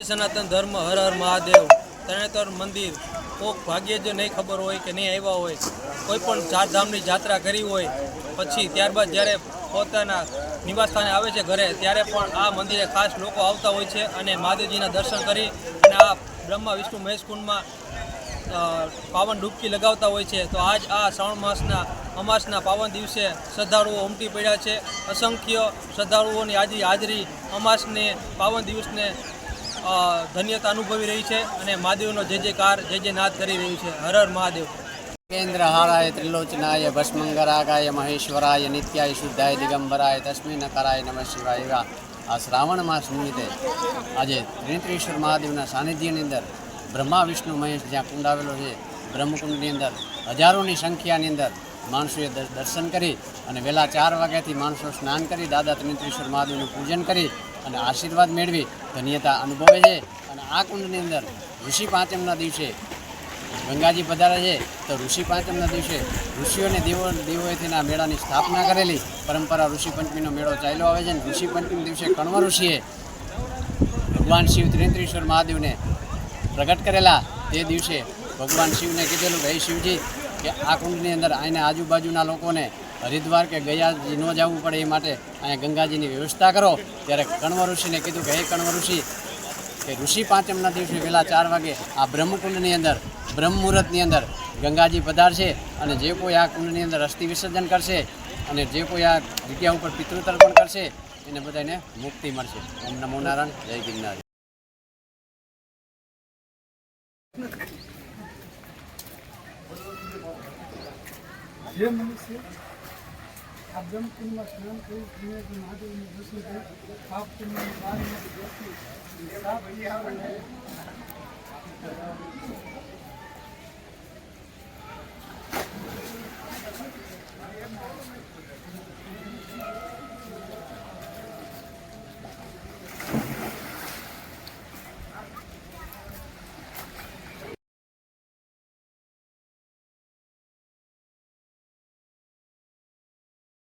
સનાતન ધર્મ, હર હર મહાદેવ, તરણેતર મંદિર, કોક ભાગ્યે જ નહીં ખબર હોય કે નહીં આવ્યા હોય, કોઈ પણ ચારધામની જાત્રા કરી હોય, પછી ત્યારબાદ જ્યારે પોતાના નિવાસસ્થાને આવે છે ઘરે, ત્યારે પણ આ મંદિરે ખાસ લોકો આવતા હોય છે અને મહાદેવજીના દર્શન કરી અને આ બ્રહ્મા, વિષ્ણુ મહેશકુંડમાં પાવન ડૂબકી લગાવતા હોય છે. તો આજ આ શ્રાવણ માસના, અમાસના પાવન દિવસે શ્રદ્ધાળુઓ ઉમટી પડ્યા છે. અસંખ્ય શ્રદ્ધાળુઓની આજે હાજરી અમાસને, પાવન દિવસને ધન્યતા અનુભવી રહી છે અને મહાદેવનો જે જે કાર જે જે નાદ કરી રહ્યું છે. હર હર મહાદેવ. કેન્દ્રહારાય ત્રિલોચનાય, ભસ્મંગરાગાય, મહેશ્વરાય, નિત્યાય શુદ્ધાય, દિગંબરાય, તસ્મિન કરાય નમ શિવાય આ શ્રાવણ માસ નિમિત્તે આજે ત્રિનેત્રેશ્વર મહાદેવના સાનિધ્યની અંદર બ્રહ્મા, વિષ્ણુ, મહેશ જ્યાં કુંડ આવેલો છે, બ્રહ્મકુંડની અંદર હજારોની સંખ્યાની અંદર માણસોએ દર્શન કરી અને વહેલા ચાર વાગ્યાથી માણસો સ્નાન કરી, દાદા ત્રિનેત્રેશ્વર મહાદેવનું પૂજન કરી અને આશીર્વાદ મેળવી. ધન્યતા અનુભવે છે અને આ કુંડની અંદર ઋષિ પાંચમના દિવસે ગંગાજી પધારે છે. તો ઋષિ પાંચમના દિવસે ઋષિઓને દેવો દેવોએથી આ મેળાની સ્થાપના કરેલી. પરંપરા ઋષિ પંચમીનો મેળો ચાલ્યો આવે છે અને ઋષિ પંચમી દિવસે કણવ ઋષિએ ભગવાન શિવ ત્રિનેત્રેશ્વર મહાદેવને પ્રગટ કરેલા. તે દિવસે ભગવાન શિવને કીધેલું કે શિવજી કે આ કુંડની અંદર અહીંના આજુબાજુના લોકોને હરિદ્વાર કે ગયા ન જવું પડે એ માટે અહીંયા ગંગાજીની વ્યવસ્થા કરો. ત્યારે કણવ ઋષિને કીધું કે, હે કણવ ઋષિ, કે ઋષિ પાંચમના દિવસે પહેલાં ચાર વાગે આ બ્રહ્મકુંડની અંદર બ્રહ્મ મુહૂર્તની અંદર ગંગાજી પધારશે અને જે કોઈ આ કુંડની અંદર અસ્થિ વિસર્જન કરશે અને જે કોઈ આ જગ્યા ઉપર પિતૃતર્પણ કરશે, એને બધાને મુક્તિ મળશે. ઓમ નમો નારાયણ, જય ગિરનાર. જે મનુષ્ય આ બ્રહ્મકુંડમાં સ્નાન કરી શ્રીનાથજી મહાદેવને દર્શન કરી પાપ પુણ્યની બારીમાંથી